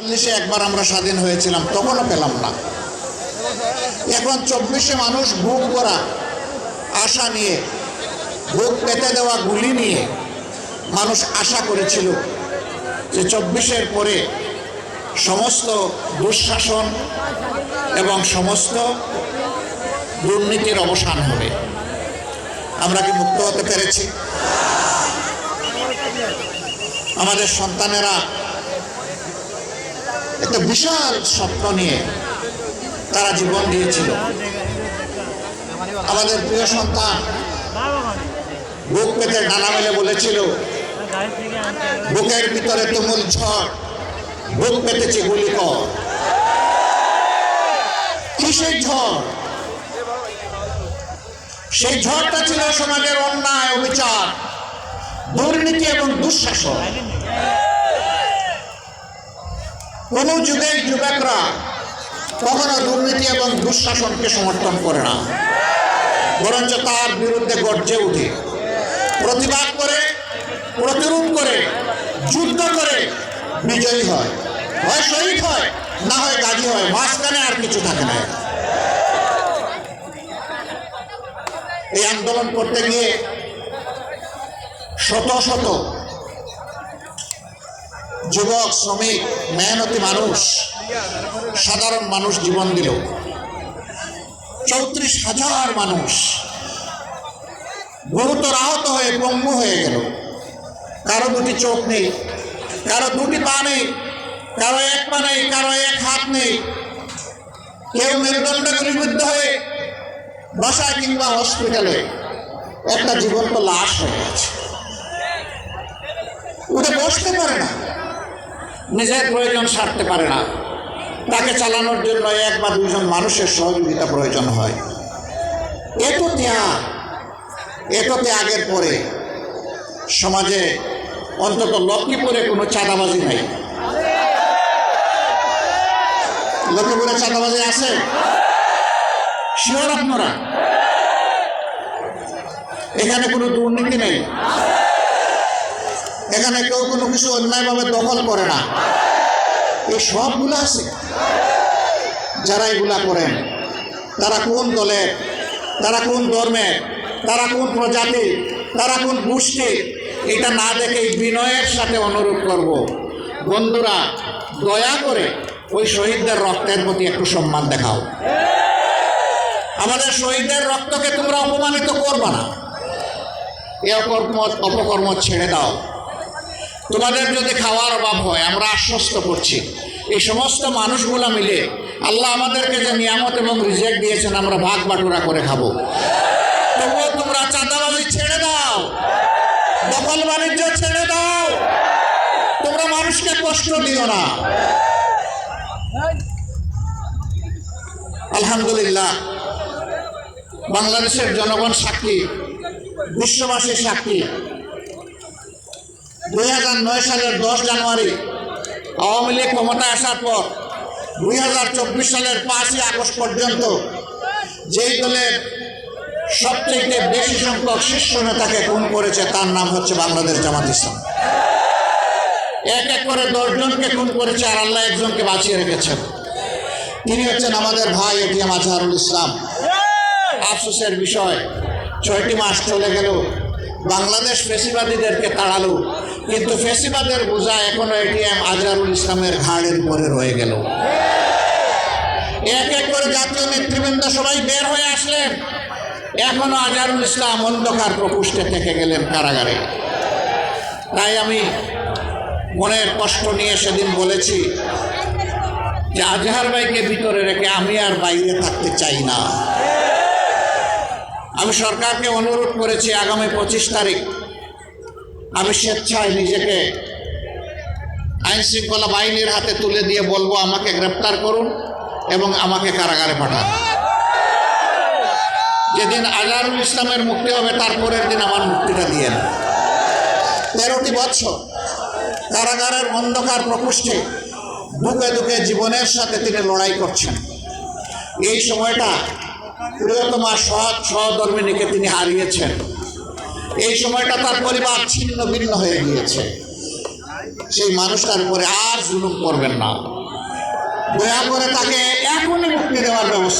চল্লিশে একবার আমরা স্বাধীন হয়েছিলাম, তখনও পেলাম না। এখন চব্বিশে মানুষ বুক করা, আশা নিয়ে বুক পেতে দেওয়া গুলি নিয়ে মানুষ আশা করেছিল যে চব্বিশের পরে সমস্ত দুঃশাসন এবং সমস্ত দুর্নীতির অবসান হবে। আমরা কি মুক্ত হতে পেরেছি? আমাদের সন্তানেরা একটা বিশাল স্বপ্ন নিয়ে তারা জীবন দিয়েছিল। আমাদের প্রিয় সন্তান বুক পেতে ডানা মেলে বলেছিল, বুকের ভিতরে তুমুল ঝড়, বুক পেতেছে গুলি কিসের ঝড়? সেই ঝড়টা ছিল সমাজের অন্যায়, অবিচার, দুর্নীতি এবং দুঃশাসন। কোন যুগের যুবকরা কখনো দুর্নীতি এবং দুঃশাসনকে সমর্থন করে না। বরঞ্চ তার বিরুদ্ধে গর্জে উঠে। প্রতিবাদ করে, প্রতিরোধ করে, যুদ্ধ করে বিজয়ী হয়। হয় শহীদ হয়, না হয় গাজী হয়। মাঝখানে আর কিছু থাকে না। এই আন্দোলন করতে গিয়ে শত শত যুবক, শ্রমিক, মেহনতি মানুষ, সাধারণ মানুষ জীবন দিল চৌত্রিশ হাজার মানুষ গুরুতর আহত হয়ে পঙ্গু হয়ে গেল। কারও দুটি চোখ নেই, কারও দুটি পা নেই, কারও এক পা নেই, কারও এক হাত নেই। কেউ মেরুদণ্ড গুলিবিদ্ধ হয়ে বাসায় কিংবা হসপিটালে একটা জীবন্ত লাশ হয়ে গেছে। উঠে বসতে পারে না। নিজের প্রয়োজন সারতে পারে না। তাকে চালানোর জন্য এক বা দুজন মানুষের সহযোগিতা প্রয়োজন হয়। এত ত্যাগ এত ত্যাগের পরে সমাজে অন্তত লক্ষ্মীপুরে কোনো চাঁদাবাজি নাই। লক্ষ্মীপুরে চাঁদাবাজি আছে? শিওর আপনারা? এখানে কোনো দুর্নীতি নেই। এখানে কেউ কোনো কিছু অন্যায়ভাবে দখল করে না। এই সবগুলো আছে। যারা এগুলা করেন তারা কোন দলের তারা কোন ধর্মের তারা কোন প্রজাতি, তারা কোন গোষ্ঠী, এটা না দেখে বিনয়ের সাথে অনুরোধ করব। বন্ধুরা, দয়া করে ওই শহীদদের রক্তের প্রতি একটু সম্মান দেখাও। আমাদের শহীদদের রক্তকে তোমরা অপমানিত করবে না। এ অকর্ম, অপকর্ম ছেড়ে দাও। তোমাদের যদি খাওয়ার অভাব হয়, আমরা আশ্বস্ত করছি। এই সমস্ত মানুষগুলো মিলে আল্লাহ আমাদেরকে যে নিয়ামত এবং রিজেক্ট দিয়েছেন, আমরা ভাগ বাটুরা করে খাব। তবুও তোমরা চাঁদাবাজি ছেড়ে দাও। দখল বাণিজ্য ছেড়ে দাও। তোমরা মানুষকে কষ্ট দিও না। আলহামদুলিল্লাহ, বাংলাদেশের জনগণ সাক্ষী, বিশ্ববাসীর সাক্ষী। দুই হাজার নয় সালের দশ জানুয়ারি আওয়ামী লীগ ক্ষমতায় আসার পর দুই হাজার চব্বিশ সালের পাঁচই আগস্ট পর্যন্ত যেই দলের সবচেয়ে বেশি সংখ্যক শীর্ষ নেতাকে খুন করেছে, তার নাম হচ্ছে বাংলাদেশ জামাত ইসলাম। এক এক করে দশজনকে খুন করেছে আর আল্লাহ একজনকে বাঁচিয়ে রেখেছেন। তিনি হচ্ছেন আমাদের ভাই এটিএম আজহারুল ইসলাম। আফসোসের বিষয়, ছয়টি মাস চলে গেল, বাংলাদেশ ফেসিবাদীদেরকে তাড়ালো। কিন্তু ফেসিবাদের বোঝা এখনও এটিএম আজহারুল ইসলামের ঘাড়ের উপরে রয়ে গেল। এক এক করে জাতীয় নেতৃবৃন্দ সবাই বের হয়ে আসলেন। এখনও আজহারুল ইসলাম অন্ধকার প্রকুষ্টে থেকে গেলেন কারাগারে। তাই আমি মনের কষ্ট নিয়ে সেদিন বলেছি যে আজহার ভাইকে ভিতরে রেখে আমি আর বাইরে থাকতে চাই না। আমি সরকারকে অনুরোধ করেছি আগামী পঁচিশ তারিখ আমি স্বেচ্ছায় নিজেকে আইন শৃঙ্খলা বাহিনীর হাতে তুলে দিয়ে বলব, আমাকে গ্রেপ্তার করুন এবং আমাকে কারাগারে পাঠান। যেদিন আজহারুল ইসলামের মুক্তি হবে তারপরের দিন আমার মুক্তিটা দিয়ে না তেরোটি বছর কারাগারের অন্ধকার প্রকোষ্ঠে দুঃখে দুঃখে জীবনের সাথে তিনি লড়াই করছেন। এই সময়টা প্রিয়তমা সৎ সহধর্মিনীকে তিনি হারিয়েছেন। এই সময়টা তার পরিবার ছিন্ন ভিন্ন হয়ে গিয়েছে। সেই মানুষটার উপরে আর জুলুম করবেন না। দয়া করে তাকে এখনই মুক্তি দেওয়ার ব্যবস্থা